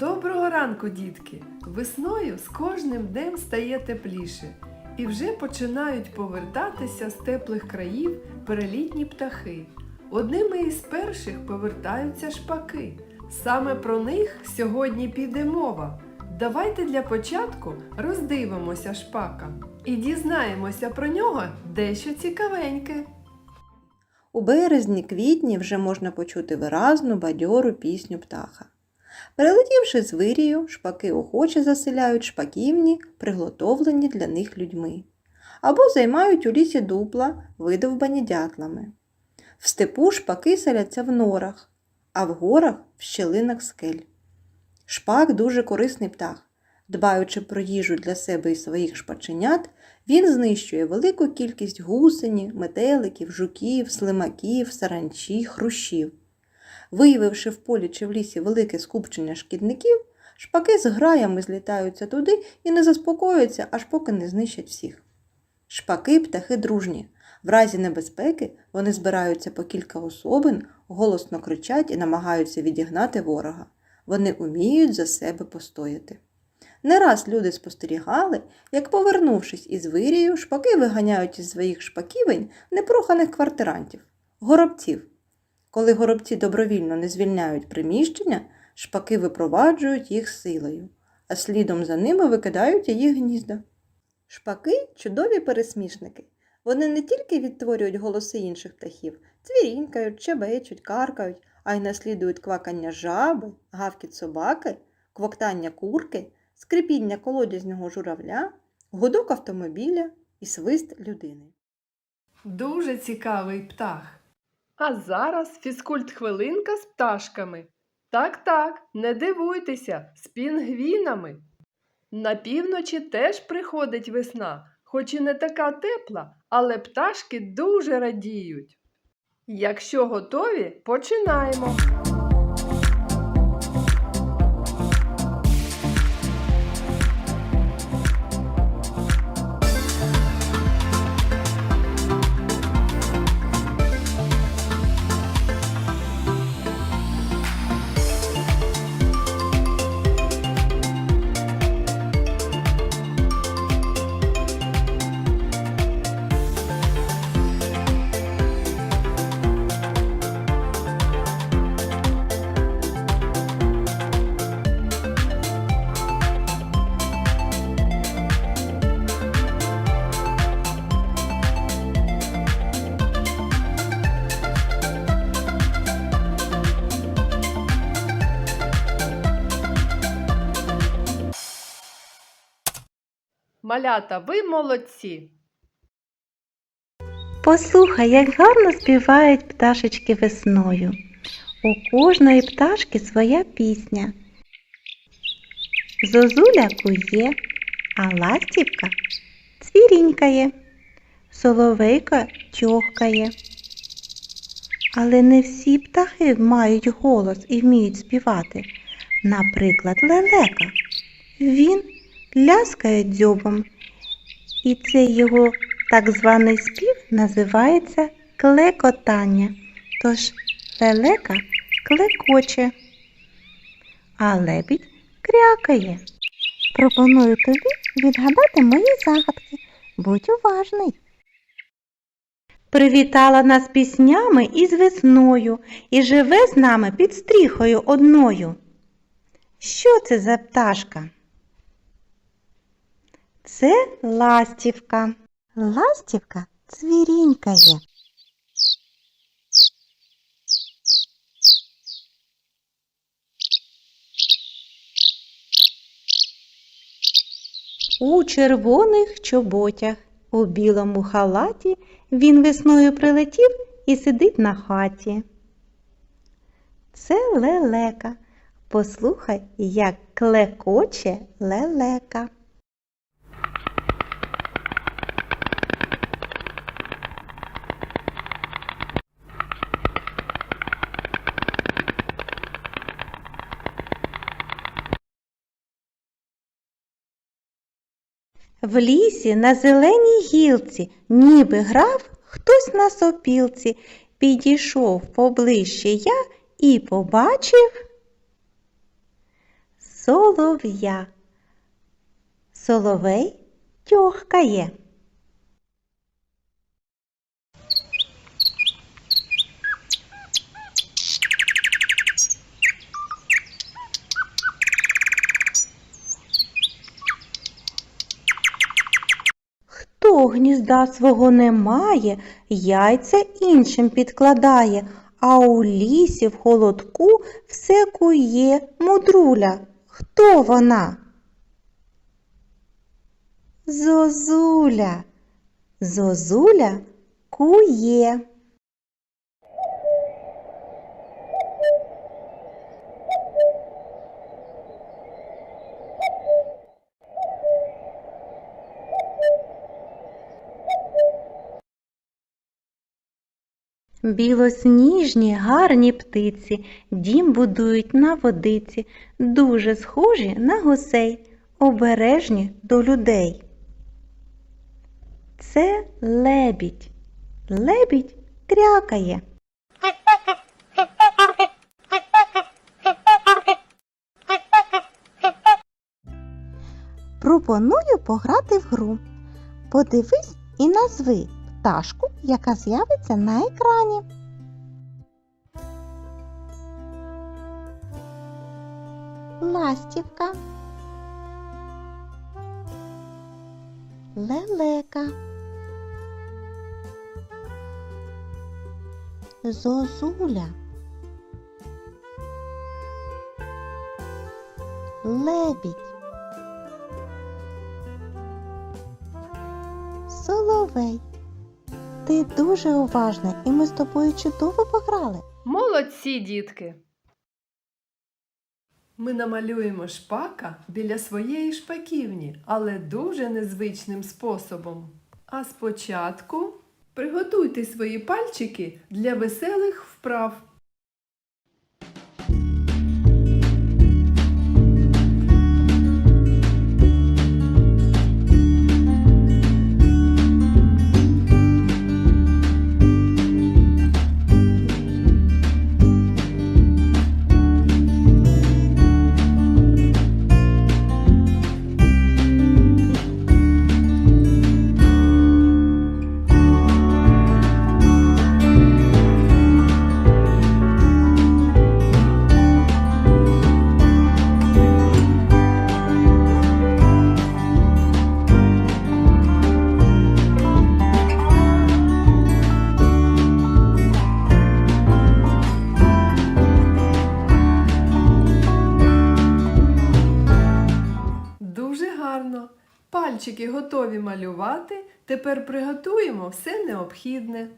Доброго ранку, дітки! Весною з кожним днем стає тепліше, і вже починають повертатися з теплих країв перелітні птахи. Одними із перших повертаються шпаки. Саме про них сьогодні піде мова. Давайте для початку роздивимося шпака і дізнаємося про нього дещо цікавеньке. У березні-квітні вже можна почути виразну бадьору пісню птаха. Перелетівши з вирію, шпаки охоче заселяють шпаківні, приготовлені для них людьми, або займають у лісі дупла, видовбані дятлами. В степу шпаки селяться в норах, а в горах в щелинах скель. Шпак дуже корисний птах. Дбаючи про їжу для себе і своїх шпаченят, він знищує велику кількість гусені, метеликів, жуків, слимаків, саранчі, хрущів. Виявивши в полі чи в лісі велике скупчення шкідників, шпаки з граями злітаються туди і не заспокоюються, аж поки не знищать всіх. Шпаки птахи дружні. В разі небезпеки вони збираються по кілька особин, голосно кричать і намагаються відігнати ворога. Вони уміють за себе постояти. Не раз люди спостерігали, як, повернувшись із вирію, шпаки виганяють із своїх шпаківень непроханих квартирантів, горобців. Коли горобці добровільно не звільняють приміщення, шпаки випроваджують їх силою, а слідом за ними викидають її гнізда. Шпаки чудові пересмішники. Вони не тільки відтворюють голоси інших птахів, цвірінькають, чебечуть, каркають, а й наслідують квакання жаби, гавкіт собаки, квоктання курки, скрипіння колодязного журавля, гудок автомобіля і свист людини. Дуже цікавий птах. А зараз фізкульт хвилинка з пташками. Так, так, не дивуйтеся, з пінгвінами. На півночі теж приходить весна, хоч і не така тепла, але пташки дуже радіють. Якщо готові, починаємо. Малята, ви молодці! Послухай, як гарно співають пташечки весною. У кожної пташки своя пісня. Зозуля кує, а ластівка цвірінькає, соловейка тьохкає. Але не всі птахи мають голос і вміють співати. Наприклад, лелека. Він ляскає дзьобом, і цей його так званий спів називається клекотання. Тож лелека клекоче, а лебідь крякає. Пропоную тобі відгадати мої загадки. Будь уважний. Привітала нас піснями із весною і живе з нами під стріхою одною. Що це за пташка? Це ластівка. Ластівка цвірінькає. У червоних чоботях, у білому халаті він весною прилетів і сидить на хаті. Це лелека. Послухай, як клекоче лелека. В лісі на зеленій гілці, ніби грав хтось на сопілці, підійшов поближче я і побачив солов'я. Соловей тьохкає. Хто гнізда свого не має, яйця іншим підкладає, а у лісі в холодку все кує мудруля. Хто вона? Зозуля. Зозуля кує. Білосніжні гарні птиці дім будують на водиці, дуже схожі на гусей, обережні до людей. Це лебідь. Лебідь крякає. Пропоную пограти в гру. Подивись і назви пташку, яка з'явиться на екрані. Ластівка. Лелека. Зозуля. Лебідь. Соловей. Ти дуже уважна, і ми з тобою чудово пограли. Молодці, дітки! Ми намалюємо шпака біля своєї шпаківні, але дуже незвичним способом. А спочатку приготуйте свої пальчики для веселих вправ. Готові малювати. Тепер приготуємо все необхідне.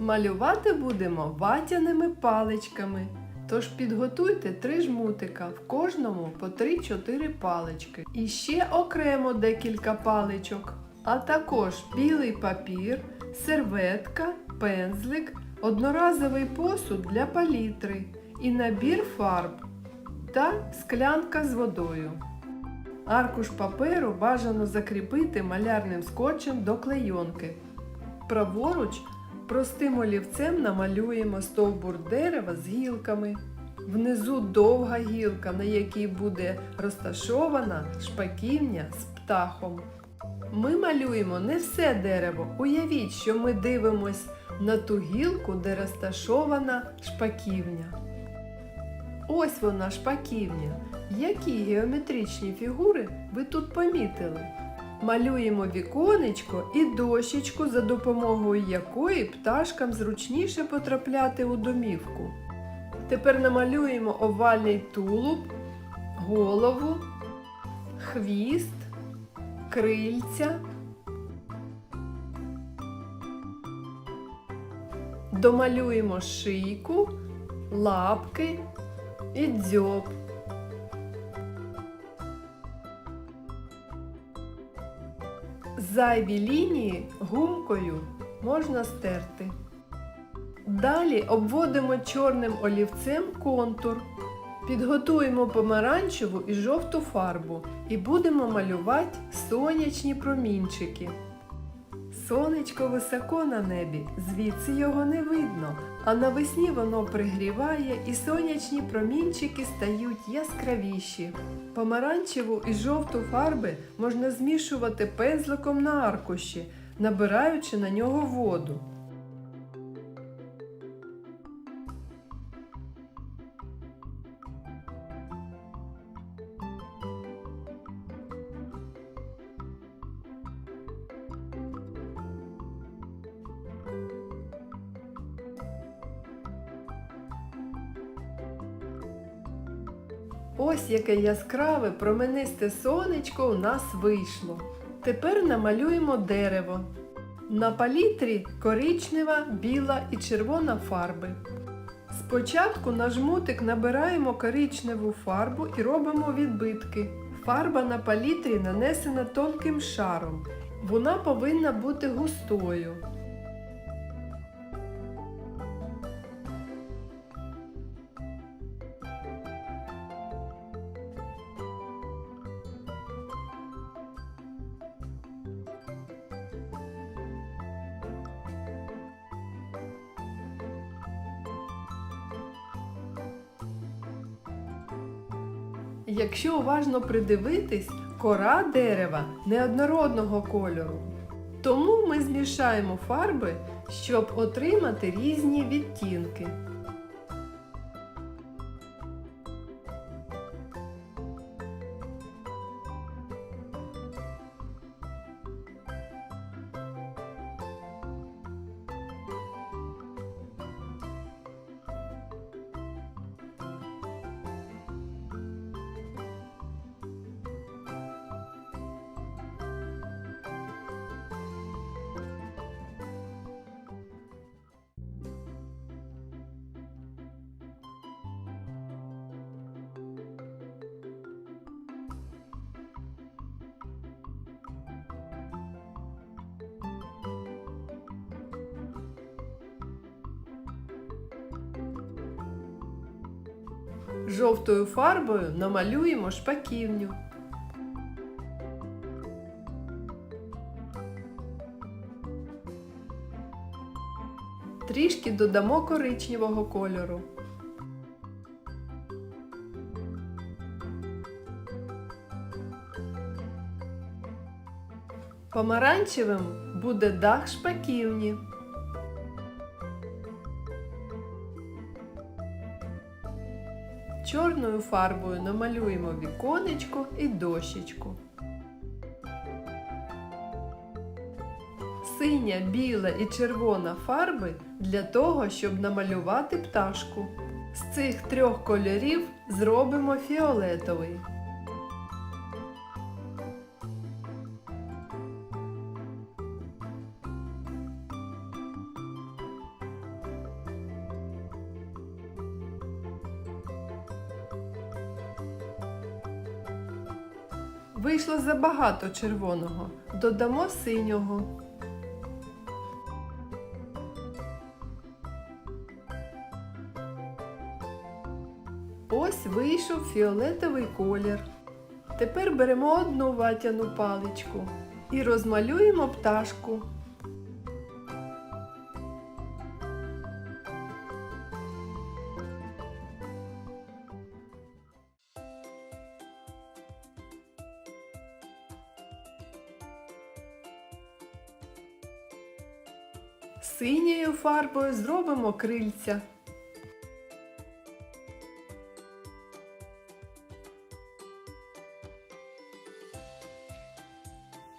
Малювати будемо ватяними паличками. Тож підготуйте три жмутика, в кожному по 3-4 палички. І ще окремо декілька паличок. А також білий папір, серветка, пензлик, одноразовий посуд для палітри і набір фарб та склянка з водою. Аркуш паперу бажано закріпити малярним скотчем до клейонки. Праворуч простим олівцем намалюємо стовбур дерева з гілками. Внизу довга гілка, на якій буде розташована шпаківня з птахом. Ми малюємо не все дерево. Уявіть, що ми дивимось на ту гілку, де розташована шпаківня. Ось вона шпаківня. Які геометричні фігури ви тут помітили? Малюємо віконечко і дощечку, за допомогою якої пташкам зручніше потрапляти у домівку. Тепер намалюємо овальний тулуб, голову, хвіст, крильця. Домалюємо шийку, лапки і дзьоб. Зайві лінії гумкою можна стерти. Далі обводимо чорним олівцем контур. Підготуємо помаранчеву і жовту фарбу і будемо малювати сонячні промінчики. Сонечко високо на небі, звідси його не видно, а навесні воно пригріває і сонячні промінчики стають яскравіші. Помаранчеву і жовту фарби можна змішувати пензликом на аркуші, набираючи на нього воду. Ось яке яскраве променисте сонечко у нас вийшло. Тепер намалюємо дерево. На палітрі коричнева, біла і червона фарби. Спочатку на жмутик набираємо коричневу фарбу і робимо відбитки. Фарба на палітрі нанесена тонким шаром. Вона повинна бути густою. Якщо уважно придивитись, кора дерева неоднородного кольору. Тому ми змішаємо фарби, щоб отримати різні відтінки. Жовтою фарбою намалюємо шпаківню. Трішки додамо коричневого кольору. Помаранчевим буде дах шпаківні. Чорною фарбою намалюємо віконечко і дощечку. Синя, біла і червона фарби для того, щоб намалювати пташку. З цих трьох кольорів зробимо фіолетовий. Вийшло забагато червоного. Додамо синього. Ось вийшов фіолетовий колір. Тепер беремо одну ватяну паличку і розмалюємо пташку. Фарбою зробимо крильця.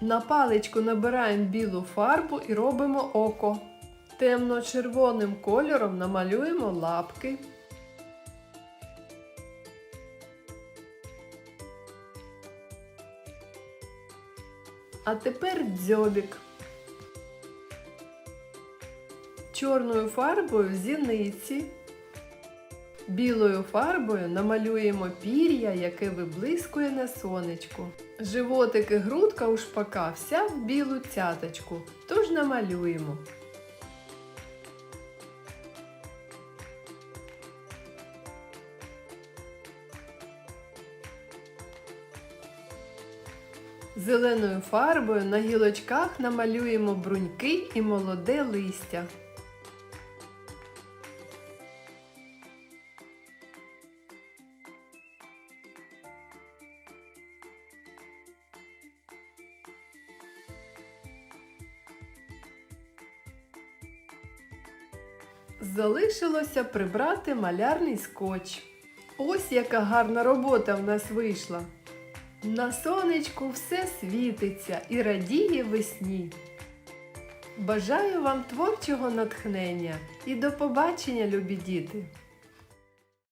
На паличку набираємо білу фарбу і робимо око. Темно-червоним кольором намалюємо лапки. А тепер дзьобік. Чорною фарбою зіниці. Білою фарбою намалюємо пір'я, яке виблискує на сонечку. Животик і грудка у шпака вся в білу цяточку, тож намалюємо. Зеленою фарбою на гілочках намалюємо бруньки і молоде листя. Залишилося прибрати малярний скотч. Ось яка гарна робота в нас вийшла. На сонечку все світиться і радіє весні. Бажаю вам творчого натхнення і до побачення, любі діти!